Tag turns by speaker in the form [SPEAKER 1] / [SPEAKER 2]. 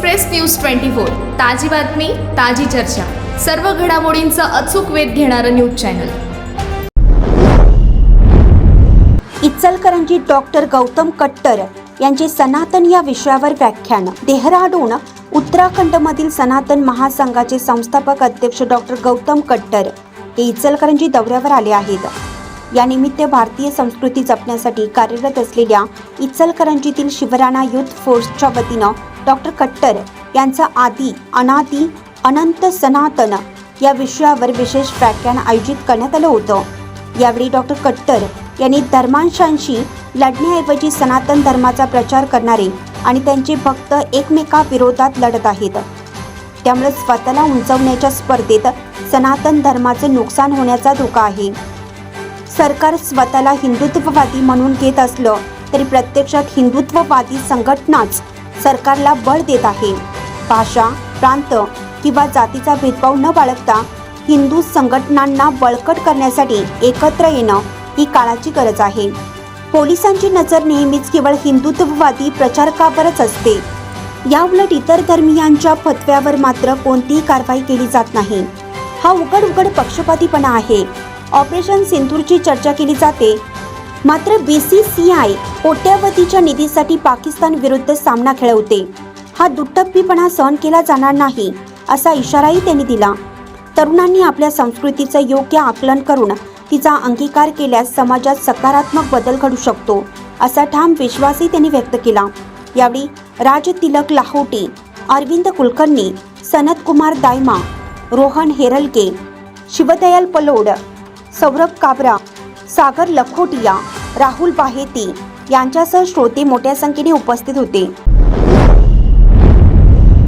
[SPEAKER 1] Express news twenty four. ताजी बातमी ताजी चर्चा. सर्व घडामोडींचा अचूक वेध घेणारं news channel.
[SPEAKER 2] Ichalkaranji doctor Gautam Kattar यांचे सनातन या विषयावर व्याख्यान. देहराडून उत्तराखंडमधील सनातन महासंघाचे संस्थापक अध्यक्ष डॉक्टर गौतम कट्टर हे इचलकरंजी दौऱ्यावर आले आहेत. यानिमित्त भारतीय संस्कृती जपण्यासाठी कार्यरत असलेल्या इचलकरंजीतील शिवराणा युथ फोर्सच्या वतीनं डॉक्टर कट्टर यांचा आदी अनादी अनंत सनातन या विषयावर विशेष व्याख्यान आयोजित करण्यात आलं होतं. यावेळी डॉक्टर कट्टर यांनी धर्मांशांशी लढण्याऐवजी सनातन धर्माचा प्रचार करणारे आणि त्यांचे भक्त एकमेकाविरोधात लढत आहेत. त्यामुळे स्वतःला उंचवण्याच्या स्पर्धेत सनातन धर्माचे नुकसान होण्याचा धोका आहे. सरकार स्वतःला हिंदुत्ववादी म्हणून घेत असलं तरी प्रत्यक्षात हिंदुत्ववादी संघटनाच सरकारला बळ देत आहे. भाषा प्रांत किंवा जातीचा भेदभाव न बाळगता हिंदू संघटनांना बळकट करण्यासाठी एकत्र येणं ही काळाची गरज आहे. पोलिसांची नजर नेहमीच केवळ हिंदुत्ववादी प्रचारकावरच असते. याउलट इतर धर्मियांच्या फतव्यावर मात्र कोणतीही कारवाई केली जात नाही. हा उघड उघड पक्षपातीपणा आहे. ऑपरेशन सिंदूरची चर्चा केली जाते. मात्र बी सी सी आय कोट्यावधीच्या निधीसाठी पाकिस्तान विरुद्ध सामना खेळवते. हा दुट्टप्पीपणा सहन केला जाणार नाही असा इशाराही त्यांनी दिला. तरुणांनी आपल्या संस्कृतीचं योग्य आकलन करून तिचा अंगीकार केल्यास समाजात सकारात्मक बदल घडू शकतो असा ठाम विश्वासही त्यांनी व्यक्त केला. यावेळी राज तिलक लाहोटी अरविंद कुलकर्णी सनत कुमार दायमा रोहन हेरलके शिवदयाल पलोड सौरभ काबरा सागर लखोटिया राहुल बाहेती यांच्यासह श्रोते मोठ्या संख्येने उपस्थित होते.